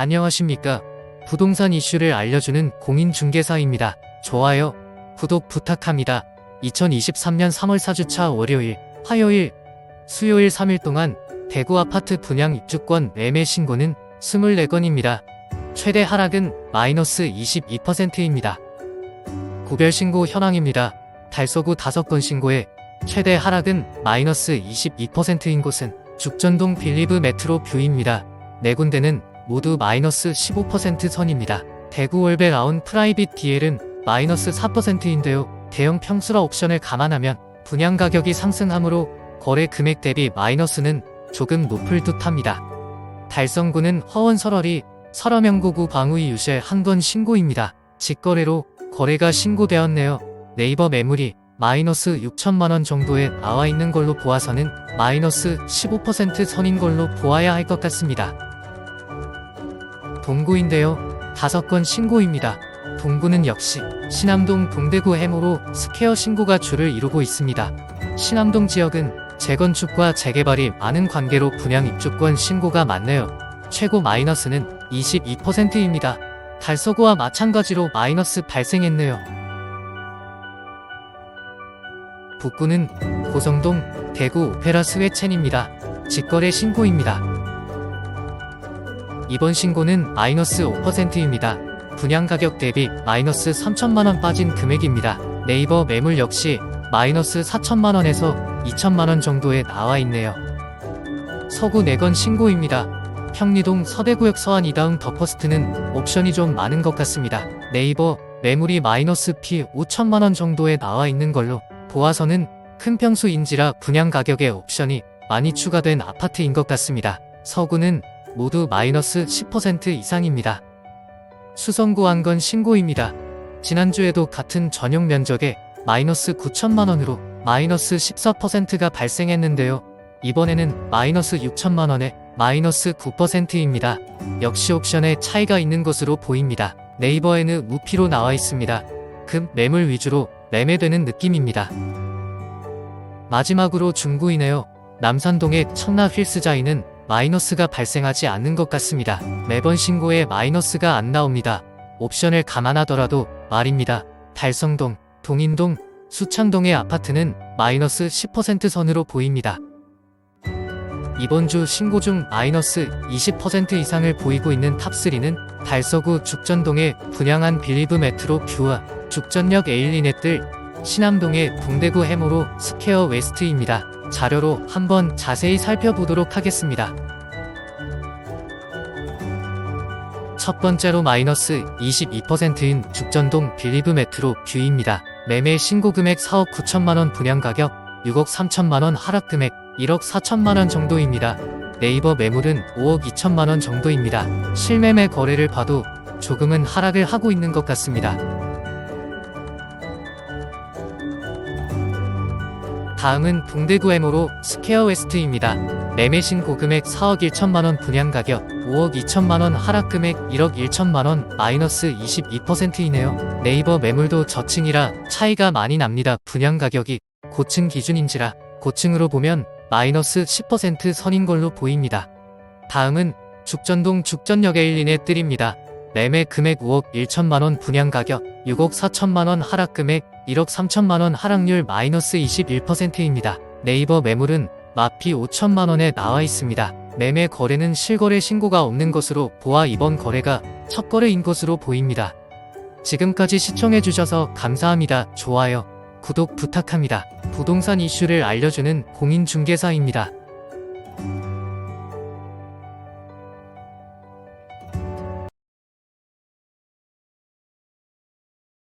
안녕하십니까. 부동산 이슈를 알려주는 공인중개사입니다. 좋아요, 구독 부탁합니다. 2023년 3월 4주차 월요일, 화요일, 수요일 3일 동안 대구 아파트 분양 입주권 매매 신고는 24건입니다. 최대 하락은 마이너스 22%입니다. 구별 신고 현황입니다. 달서구 5건 신고에 최대 하락은 마이너스 22%인 곳은 죽전동 빌리브 메트로 뷰입니다. 네 군데는 모두 마이너스 15% 선입니다. 대구 월베 라운 프라이빗 DL은 마이너스 4%인데요. 대형 평수라 옵션을 감안하면 분양 가격이 상승하므로 거래 금액 대비 마이너스는 조금 높을 듯합니다. 달성구는 허원 설월이 설화명구구 방우이 유실 한건 신고입니다. 직거래로 거래가 신고되었네요. 네이버 매물이 마이너스 6천만원 정도에 나와 있는 걸로 보아서는 마이너스 15% 선인 걸로 보아야 할 것 같습니다. 동구인데요. 다섯 건 신고입니다. 동구는 역시 신암동 동대구 해모로 스퀘어 신고가 주를 이루고 있습니다. 신암동 지역은 재건축과 재개발이 많은 관계로 분양 입주권 신고가 많네요. 최고 마이너스는 22%입니다. 달서구와 마찬가지로 마이너스 발생했네요. 북구는 고성동 대구 오페라 스웨첸입니다. 직거래 신고입니다. 이번 신고는 마이너스 5%입니다. 분양 가격 대비 마이너스 3천만원 빠진 금액입니다. 네이버 매물 역시 마이너스 4천만원에서 2천만원 정도에 나와 있네요. 서구 4건 신고입니다. 평리동 서대구역 서안 이다음 더퍼스트는 옵션이 좀 많은 것 같습니다. 네이버 매물이 마이너스 P 5천만원 정도에 나와 있는 걸로 보아서는 큰 평수인지라 분양 가격에 옵션이 많이 추가된 아파트인 것 같습니다. 서구는 모두 마이너스 10% 이상입니다. 수성구 한 건 신고입니다. 지난주에도 같은 전용 면적에 마이너스 9천만원으로 마이너스 14%가 발생했는데요. 이번에는 마이너스 6천만원에 마이너스 9%입니다. 역시 옵션에 차이가 있는 것으로 보입니다. 네이버에는 무피로 나와 있습니다. 금 매물 위주로 매매되는 느낌입니다. 마지막으로 중구이네요. 남산동의 청라 휠스자이는 마이너스가 발생하지 않는 것 같습니다. 매번 신고에 마이너스가 안 나옵니다. 옵션을 감안하더라도 말입니다. 달성동, 동인동, 수창동의 아파트는 마이너스 10% 선으로 보입니다. 이번 주 신고 중 마이너스 20% 이상을 보이고 있는 탑3는 달서구 죽전동의 분양한 빌리브 메트로 뷰와 죽전역 에일리넷들, 신암동의 동대구 해모로 스퀘어 웨스트입니다. 자료로 한번 자세히 살펴보도록 하겠습니다. 첫 번째로 마이너스 22%인 죽전동 빌리브 메트로 뷰입니다. 매매 신고 금액 4억 9천만원 분양 가격 6억 3천만원 하락 금액 1억 4천만원 정도입니다. 네이버 매물은 5억 2천만원 정도입니다. 실매매 거래를 봐도 조금은 하락을 하고 있는 것 같습니다. 다음은 동대구 해모로 스퀘어 웨스트입니다. 매매 신고 금액 4억 1천만원 분양 가격 5억 2천만원 하락 금액 1억 1천만원 마이너스 22%이네요. 네이버 매물도 저층이라 차이가 많이 납니다. 분양 가격이 고층 기준인지라 고층으로 보면 마이너스 10% 선인 걸로 보입니다. 다음은 죽전동 죽전역에 일리네 뜰입니다. 매매 금액 5억 1천만원 분양 가격 6억 4천만원 하락 금액 1억 3천만원 하락률 마이너스 21%입니다. 네이버 매물은 마피 5천만원에 나와 있습니다. 매매 거래는 실거래 신고가 없는 것으로 보아 이번 거래가 첫 거래인 것으로 보입니다. 지금까지 시청해주셔서 감사합니다. 좋아요, 구독 부탁합니다. 부동산 이슈를 알려주는 공인중개사입니다.